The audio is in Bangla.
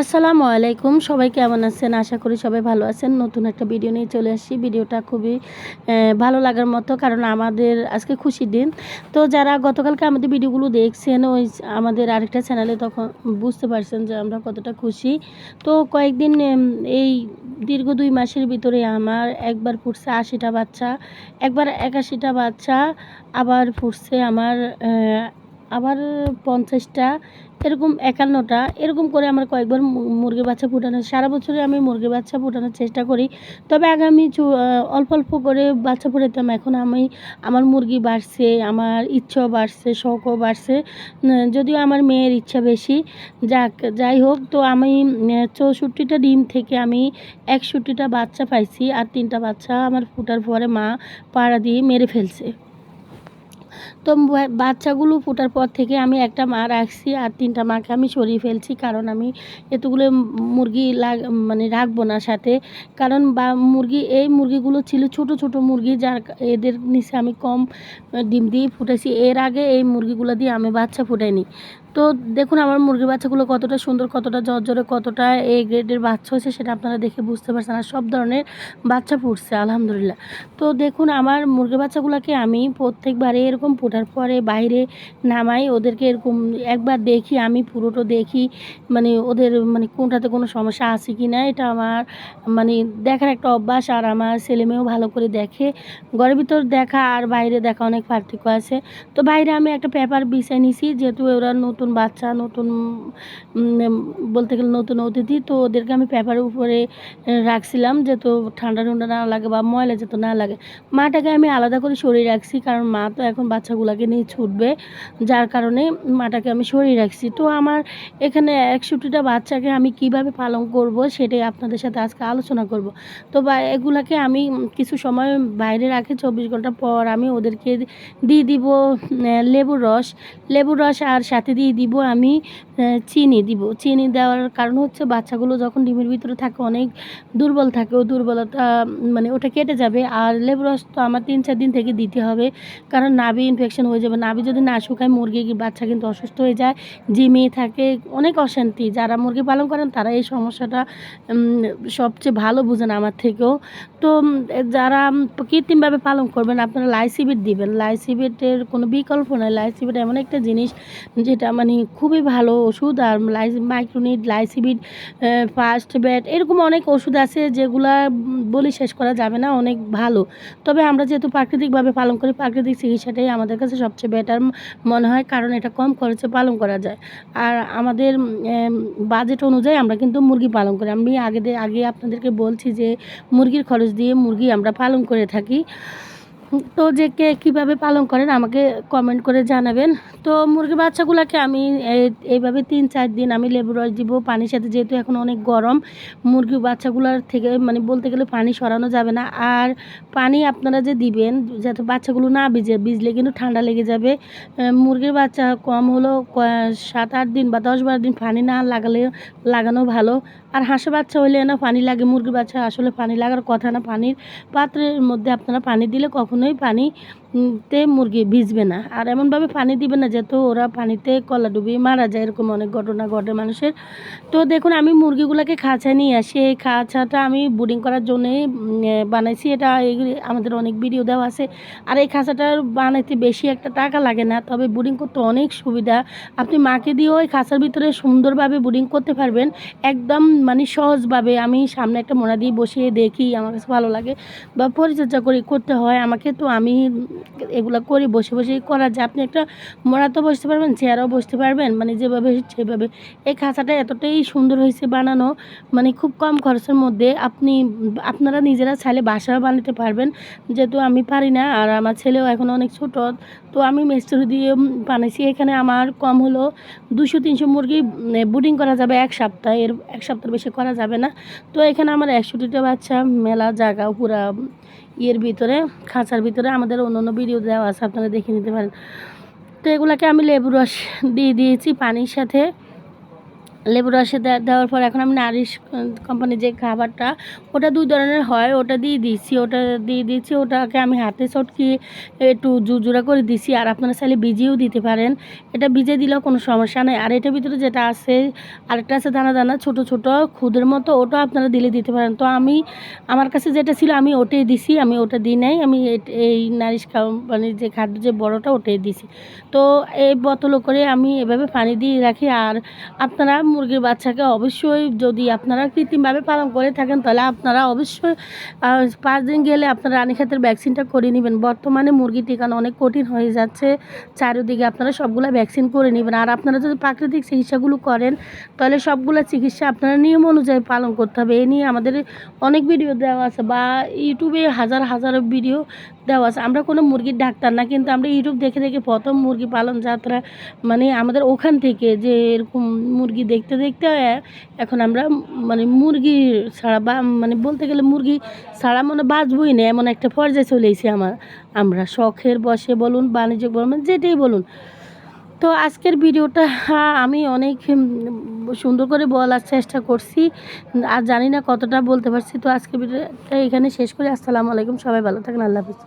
আসসালামু আলাইকুম। সবাই কেমন আছেন? আশা করি সবাই ভালো আছেন। নতুন একটা ভিডিও নিয়ে চলে আসছি। ভিডিওটা খুবই ভালো লাগার মতো কারণ আমাদের আজকে খুশির দিন। তো যারা গতকালকে আমাদের ভিডিওগুলো দেখছেন, ওই আমাদের আরেকটা চ্যানেলে তখন বুঝতে পারছেন যে আমরা কতটা খুশি। তো কয়েকদিন এই দীর্ঘ দুই মাসের ভিতরে আমার একবার ফুটছে আশিটা বাচ্চা, একবার একাশিটা বাচ্চা, আবার ফুটছে আমার আবার পঞ্চাশটা। এরকম একান্নটা, এরকম করে আমার কয়েকবার মুরগির বাচ্চা ফুটানো সারা বছরে আমি মুরগির বাচ্চা ফুটানোর চেষ্টা করি। তবে আগে আমি অল্প অল্প করে বাচ্চা ফুটাতাম। এখন আমি, আমার মুরগি বাড়ছে, আমার ইচ্ছাও বাড়ছে, শখও বাড়ছে। যদিও আমার মেয়ের ইচ্ছা বেশি। যাক, যাই হোক, তো আমি চৌষট্টিটা ডিম থেকে আমি একষট্টিটা বাচ্চা পাইছি, আর তিনটা বাচ্চা আমার ফুটার পরে মা পাড়া দিয়ে মেরে ফেলছে। তো বাচ্চাগুলো ফোটার পর থেকে আমি একটা মা রাখছি আর তিনটা মাকে আমি সরিয়ে ফেলছি, কারণ আমি এতগুলো মুরগি লাগ মানে রাখব না সাথে। কারণ বা, মুরগি, এই মুরগিগুলো ছিল ছোট ছোট মুরগি যার এদের নিচে আমি কম ডিম দিয়ে ফুটেছি এর আগে এই মুরগিগুলো দিয়ে আমি বাচ্চা ফুটাইনি। তো দেখুন, আমার মুরগির বাচ্চাগুলো কতটা সুন্দর, কতটা জর্জরে কতটা এ গ্রেডের বাচ্চা হয়েছে সেটা আপনারা দেখে বুঝতে পারছেন আর সব ধরনের বাচ্চা ফুটছে আলহামদুলিল্লাহ। তো দেখুন, আমার মুরগির বাচ্চাগুলোকে আমি প্রত্যেকবারে এরকম ফোটার পরে বাইরে নামাই, ওদেরকে এরকম একবার দেখি, আমি পুরোটা দেখি মানে ওদের মানে কোনটাতে কোনো সমস্যা আছে কি না এটা আমার মানে দেখার একটা অভ্যাস আর আমার ছেলে মেয়েও ভালো করে দেখে। ঘরের ভিতর দেখা আর বাইরে দেখা অনেক পার্থক্য আছে। তো বাইরে আমি একটা পেপার বিছাই নিছি, যেহেতু ওরা নতুন বাচ্চা, নতুন বলতে গেলে নতুন অতিথি, তো ওদেরকে আমি পেপারের উপরে রাখছিলাম যে তো ঠান্ডা ঠান্ডা না লাগে বা ময়লা যেহেতু না লাগে। মাটাকে আমি আলাদা করে সরিয়ে রাখছি, কারণ মা তো এখন বাচ্চাগুলোকে নিয়ে ছুটবে, যার কারণে মাটাকে আমি সরিয়ে রাখছি। তো আমার এখানে একষট্টিটা বাচ্চাকে আমি কীভাবে পালন করব সেটাই আপনাদের সাথে আজকে আলোচনা করব। তো বা, এগুলাকে আমি কিছু সময় বাইরে রাখি, চব্বিশ ঘণ্টা পর আমি ওদেরকে দিয়ে দিব লেবুর রস। লেবুর রস আর সাথে দিয়ে দিব, আমি চিনি দিব। চিনি দেওয়ার কারণ হচ্ছে বাচ্চাগুলো যখন ডিমের ভিতরে থাকে অনেক দুর্বল থাকে, ও দুর্বলতা মানে ওটা কেটে যাবে। আর লেবু রস তো আমার তিন, চার দিন থেকে দিতে হবে, কারণ নাভি ইনফেকশন হয়ে যাবে। নাভি যদি না শুকায়, মুরগি বাচ্চা কিন্তু অসুস্থ হয়ে যায় জিমিয়ে থাকে, অনেক অশান্তি। যারা মুরগি পালন করেন, তারা এই সমস্যাটা সবচেয়ে ভালো বুঝেন আমার থেকেও। তো যারা কৃত্রিমভাবে পালন করবেন, আপনারা লাইসিবিট দিবেন। লাইসিবিটের কোনো বিকল্প নয় লাইসিবিট এমন একটা জিনিস, যেটা মানে খুবই ভালো ওষুধ আর মাইক্রোনিট লাইসিবিট ফার্স্ট ব্যাট এরকম অনেক ওষুধ আছে যেগুলা বলে শেষ করা যাবে না, অনেক ভালো। তবে আমরা যেহেতু প্রাকৃতিকভাবে পালন করি, প্রাকৃতিক চিকিৎসাটাই আমাদের কাছে সবচেয়ে বেটার মনে হয়, কারণ এটা কম খরচে পালন করা যায়। আর আমাদের বাজেট অনুযায়ী আমরা কিন্তু মুরগি পালন করি। আমি আগে আগে আপনাদেরকে বলছি যে মুরগির খরচ দিয়ে মুরগি আমরা পালন করে থাকি। তো যে কে কীভাবে পালন করেন আমাকে কমেন্ট করে জানাবেন। তো মুরগির বাচ্চাগুলোকে আমি এই- এইভাবে তিন চার দিন আমি লেবু রস দিব, পানির সাথে যেহেতু এখন অনেক গরম মুরগির বাচ্চাগুলোর থেকে মানে বলতে গেলে পানি সরানো যাবে না। আর পানি আপনারা যে দিবেন, যাতে বাচ্চাগুলো না ভিজে, ভিজলে কিন্তু ঠান্ডা লেগে যাবে। মুরগির বাচ্চা কম হলেও ক- সাত আট দিন বা দশ বারো দিন পানি না লাগালে, লাগানো ভালো। আর হাঁসের বাচ্চা হলে না পানি লাগে মুরগির বাচ্চা আসলে পানি লাগার কথা না। পানির পাত্রের মধ্যে আপনারা পানি দিলে কখনোই পানি উম, তে মুরগি ভিজবে না। আর এমনভাবে পানি দিবে না যেহেতু ওরা পানিতে কলা ডুবিয়ে মারা যায় এরকম অনেক ঘটনা ঘটে মানুষের। তো দেখুন আমি মুরগিগুলোকে খাঁচায় নিয়ে আসি। এই খাঁচাটা আমি বুডিং করার জন্যই বানাইছি। এটা আমাদের অনেক ভিডিও দেওয়া আছে। আর এই খাঁচাটা বানাইতে বেশি একটা টাকা লাগে না তবে বুডিং করতে অনেক সুবিধা। আপনি মাকে দিয়েও ওই খাঁচার ভিতরে সুন্দরভাবে বুডিং করতে পারবেন। একদম মানে সহজভাবে আমি সামনে একটা মোড়া দিয়ে বসিয়ে দেখি, আমার কাছে ভালো লাগে বা পরিচর্যা করি, করতে হয়। আমাকে তো আমি এগুলো করি, বসে বসেই করা যায়। আপনি একটা মোড়াতেও বসতে পারবেন, চেয়ারও বসতে পারবেন মানে যেভাবে সেভাবে। এই খাঁচাটা এতটাই সুন্দর হয়েছে বানানো মানে খুব কম খরচের মধ্যে। আপনি, আপনারা নিজেরা চাইলে বাসাও বানাতে পারবেন, যেহেতু আমি পারি না, আর আমার ছেলেও এখন অনেক ছোট, তো আমি মিস্ত্রি দিয়ে বানাইছি। এখানে আমার কম হলো দুশো, তিনশো মুরগি বুডিং করা যাবে এক সপ্তাহ এর এক সপ্তাহের বেশি করা যাবে না। তো এখানে আমার একষট্টিটা বাচ্চা মেলা জায়গা পুরা ইয়ের ভিতরে, খাঁচার ভিতরে আমাদের অন্য অন্য ভিডিও দেওয়া আছে, আপনারা দেখে নিতে পারেন। তো এগুলাকে আমি লেবু রস দিয়ে দিয়েছি পানির সাথে। লেবু রসে দেওয়ার পর এখন আমি নারিশ কোম্পানির যে খাবারটা, ওটা দুই ধরনের হয়। ওটা দিয়ে দিয়েছি, ওটা দিয়ে দিয়েছি, ওটাকে আমি হাতে চটকিয়ে একটু জুজুরা করে দিছি আর আপনারা চাইলে ভিজিয়েও দিতে পারেন। এটা ভিজে দিলেও কোনো সমস্যা নেই। আর এটার ভিতরে যেটা আছে, আরেকটা আছে দানা দানা, ছোট ছোট খুদের মতো, ওটা আপনারা দিলে দিতে পারেন। তো আমি, আমার কাছে যেটা ছিল, আমি ওটাই দিছি, আমি ওটা দিই নাই। আমি এই নারিশ কোম্পানির যে খাদ্য যে বড়টা, ওটাই দিছি। তো এই বোতল করে আমি এভাবে পানি দিয়ে রাখি। আর আপনারা মুরগির বাচ্চাকে অবশ্যই যদি আপনারা কৃত্রিমভাবে পালন করে থাকেন, তাহলে আপনারা অবশ্যই পাঁচ দিন গেলে আপনারা রানীক্ষেতের ভ্যাকসিনটা করে নেবেন। বর্তমানে মুরগি টিকানো অনেক কঠিন হয়ে যাচ্ছে। চারিদিকে আপনারা সবগুলো ভ্যাকসিন করে নেবেন। আর আপনারা যদি প্রাকৃতিক চিকিৎসাগুলো করেন, তাহলে সবগুলো চিকিৎসা আপনারা নিয়ম অনুযায়ী পালন করতে হবে। এ নিয়ে আমাদের অনেক ভিডিও দেওয়া আছে বা ইউটিউবে হাজার হাজার ভিডিও দেওয়া আছে। আমরা কোনো মুরগির ডাক্তার না, কিন্তু আমরা ইউটিউব দেখে দেখে প্রথম মুরগি পালন যাত্রা মানে আমাদের ওখান থেকে যে এরকম মুরগি দেখতে দেখতে এখন আমরা মানে মুরগি ছাড়া বা মানে বলতে গেলে মুরগি ছাড়া মানে বাঁচবই না, এমন একটা পর্যায়ে চলে এসেছি আমার। আমরা শখের বসে বলুন, বাণিজ্যিক বলুন মানে যেটাই বলুন। তো আজকের ভিডিওটা আমি অনেক সুন্দর করে বলার চেষ্টা করছি। আর জানি না কতটা বলতে পারছি। তো আজকের ভিডিওটা এখানে শেষ করি। আসসালামু আলাইকুম। সবাই ভালো থাকেন। আল্লাহ হাফিজ।